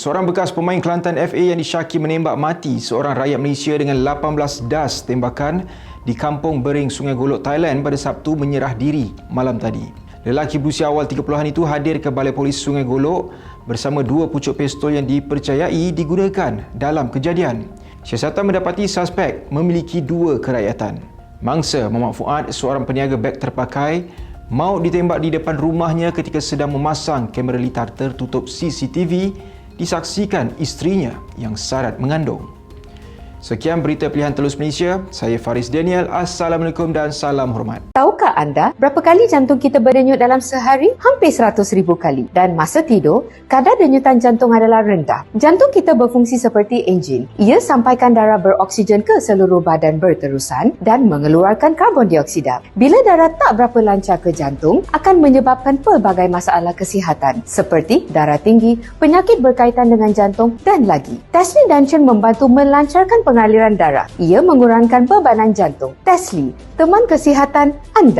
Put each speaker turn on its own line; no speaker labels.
Seorang bekas pemain Kelantan FA yang disyaki menembak mati seorang rakyat Malaysia dengan 18 das tembakan di Kampung Bering, Sungai Golok, Thailand pada Sabtu menyerah diri malam tadi. Lelaki berusia awal 30-an itu hadir ke Balai Polis Sungai Golok bersama dua pucuk pistol yang dipercayai digunakan dalam kejadian. Siasatan mendapati suspek memiliki dua kerakyatan. Mangsa Muhammad Fuad, seorang peniaga beg terpakai, maut ditembak di depan rumahnya ketika sedang memasang kamera litar tertutup CCTV disaksikan isterinya yang syarat mengandung. Sekian berita pilihan Telus Malaysia. Saya Faris Daniel. Assalamualaikum dan salam hormat.
Tahukah anda berapa kali jantung kita berdenyut dalam sehari? Hampir 100 ribu kali. Dan masa tidur, kadar denyutan jantung adalah rendah. Jantung kita berfungsi seperti enjin. Ia sampaikan darah beroksigen ke seluruh badan berterusan dan mengeluarkan karbon dioksida. Bila darah tak berapa lancar ke jantung, akan menyebabkan pelbagai masalah kesihatan seperti darah tinggi, penyakit berkaitan dengan jantung dan lagi. Tesli Dungeon membantu melancarkan pengaliran darah. Ia mengurangkan bebanan jantung. Tesli, teman kesihatan anda.